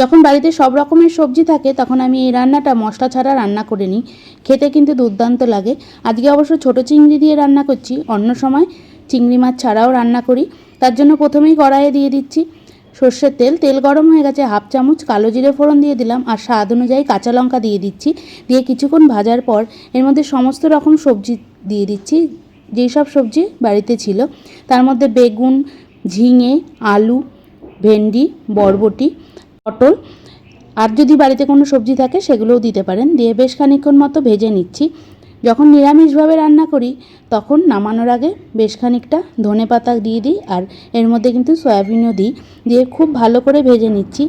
যখন বাড়িতে সব রকমের সবজি থাকে, তখন আমি এই রান্নাটা মশলা ছাড়া রান্না করে নিই। খেতে কিন্তু দুর্দান্ত লাগে। আজকে অবশ্য ছোটো চিংড়ি দিয়ে রান্না করছি, অন্য সময় চিংড়ি মাছ ছাড়াও রান্না করি। তার জন্য প্রথমেই কড়াইয়ে দিয়ে দিচ্ছি সর্ষের তেল। তেল গরম হয়ে গেছে, হাফ চামচ কালো জিরে ফোড়ন দিয়ে দিলাম আর স্বাদ অনুযায়ী কাঁচা লঙ্কা দিয়ে দিচ্ছি। দিয়ে কিছুক্ষণ ভাজার পর এর মধ্যে সমস্ত রকম সবজি দিয়ে দিচ্ছি, যেই সব সবজি বাড়িতে ছিল। তার মধ্যে বেগুন, ঝিঙে, আলু, ভেন্ডি, বরবটি পটল। আর যদি বাড়িতে কোনো সবজি থাকে, সেগুলোও দিতে পারেন। দিয়ে বেশ খানিক্ষণ মতো ভেজে নিচ্ছি। যখন নিরামিষভাবে রান্না করি, তখন নামানোর আগে বেশ খানিকটা ধনে পাতা দিয়ে দিই, আর এর মধ্যে কিন্তু সয়াবিনও দিই। দিয়ে খুব ভালো করে ভেজে নিচ্ছি।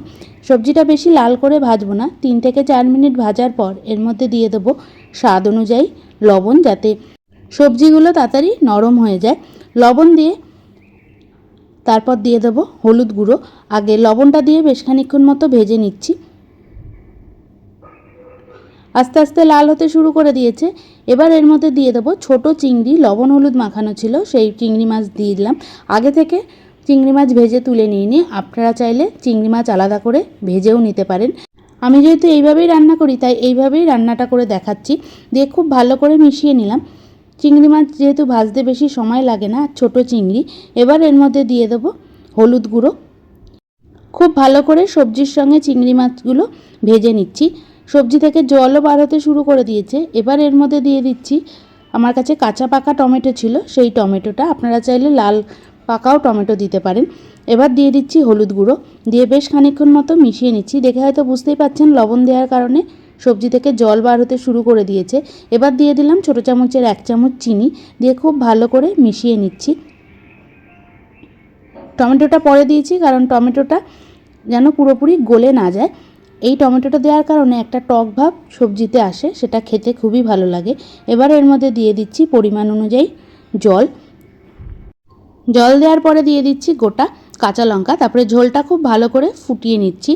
সবজিটা বেশি লাল করে ভাজবো না। তিন থেকে চার মিনিট ভাজার পর এর মধ্যে দিয়ে দেবো স্বাদ অনুযায়ী লবণ, যাতে সবজিগুলো তাড়াতাড়ি নরম হয়ে যায়। লবণ দিয়ে তারপর দিয়ে দেবো হলুদ গুঁড়ো। আগে লবণটা দিয়ে বেশ খানিক্ষণ মতো ভেজে নিচ্ছি। আস্তে আস্তে লাল হতে শুরু করে দিয়েছে। এবার এর মধ্যে দিয়ে দেবো ছোট চিংড়ি, লবণ হলুদ মাখানো ছিল, সেই চিংড়ি মাছ দিয়ে দিলাম। আগে থেকে চিংড়ি মাছ ভেজে তুলে নিয়ে নিয়ে আপনারা চাইলে চিংড়ি মাছ আলাদা করে ভেজেও নিতে পারেন। আমি যেহেতু এইভাবেই রান্না করি, তাই এইভাবেই রান্নাটা করে দেখাচ্ছি। দিয়ে খুব ভালো করে মিশিয়ে নিলাম। চিংড়ি মাছ যেহেতু ভাজতে বেশি সময় লাগে না, ছোটো চিংড়ি, এবার এর মধ্যে দিয়ে দেবো হলুদ গুঁড়ো। খুব ভালো করে সবজির সঙ্গে চিংড়ি মাছগুলো ভেজে নিচ্ছি। সবজি থেকে জলও বার হতে শুরু করে দিয়েছে। এবার এর মধ্যে দিয়ে দিচ্ছি, আমার কাছে কাঁচা পাকা টমেটো ছিল, সেই টমেটোটা। আপনারা চাইলে লাল পাকাও টমেটো দিতে পারেন। এবার দিয়ে দিচ্ছি হলুদ গুঁড়ো। দিয়ে বেশ খানিক্ষণ মতো মিশিয়ে নিচ্ছি। দেখে হয়তো বুঝতেই পাচ্ছেন, লবণ দেওয়ার কারণে সবজি থেকে জল বার হতে শুরু করে দিয়েছে। এবার দিয়ে দিলাম ছোটো চামচের এক চামচ চিনি। দিয়ে খুব ভালো করে মিশিয়ে নিচ্ছি। টমেটোটা পরে দিয়েছি কারণ টমেটোটা যেন পুরোপুরি গলে না যায়। এই টমেটোটা দেওয়ার কারণে একটা টক ভাব সবজিতে আসে, সেটা খেতে খুবই ভালো লাগে। এবার এর মধ্যে দিয়ে দিচ্ছি পরিমাণ অনুযায়ী জল। জল দেওয়ার পরে দিয়ে দিচ্ছি গোটা। কাঁচা লঙ্কা, তারপরে ঝোলটা খুব ভালো করে ফুটিয়ে নিচ্ছি।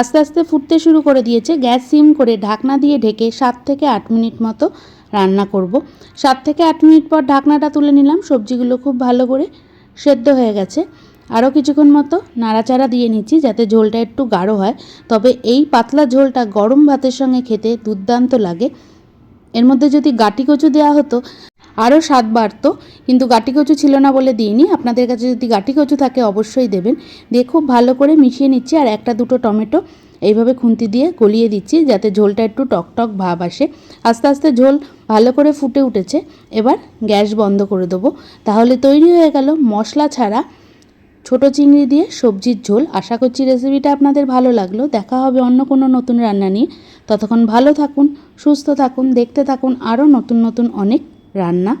আস্তে আস্তে ফুটতে শুরু করে দিয়েছে। গ্যাস সিম করে ঢাকনা দিয়ে ঢেকে সাত থেকে আট মিনিট মতো রান্না করব। সাত থেকে আট মিনিট পর ঢাকনাটা তুলে নিলাম। সবজিগুলো খুব ভালো করে সেদ্ধ হয়ে গেছে। আরও কিছুক্ষণ মতো নাড়াচাড়া দিয়ে নিচ্ছি যাতে ঝোলটা একটু গাঢ় হয়। তবে এই পাতলা ঝোলটা গরম ভাতের সঙ্গে খেতে দুর্দান্ত লাগে। এর মধ্যে যদি গাটি কচু দেওয়া হতো আরও স্বাদ বাড়তো, কিন্তু গাটি কচু ছিল না বলে দিইনি। আপনাদের কাছে যদি গাটি কচু থাকে অবশ্যই দেবেন। দিয়ে খুব ভালো করে মিশিয়ে নিচ্ছি আর একটা দুটো টমেটো এইভাবে খুন্তি দিয়ে গলিয়ে দিচ্ছি যাতে ঝোলটা একটু টকটক ভাব আসে। আস্তে আস্তে ঝোল ভালো করে ফুটে উঠেছে। এবার গ্যাস বন্ধ করে দেবো। তাহলে তৈরি হয়ে গেল মশলা ছাড়া ছোট চিংড়ি দিয়ে সবজির ঝোল। আশা করছি রেসিপিটা আপনাদের ভালো লাগল। দেখা হবে অন্য কোনো নতুন রান্না নিয়ে। ততক্ষণ ভালো থাকুন, সুস্থ থাকুন, দেখতে থাকুন, আরও নতুন নতুন অনেক রান্না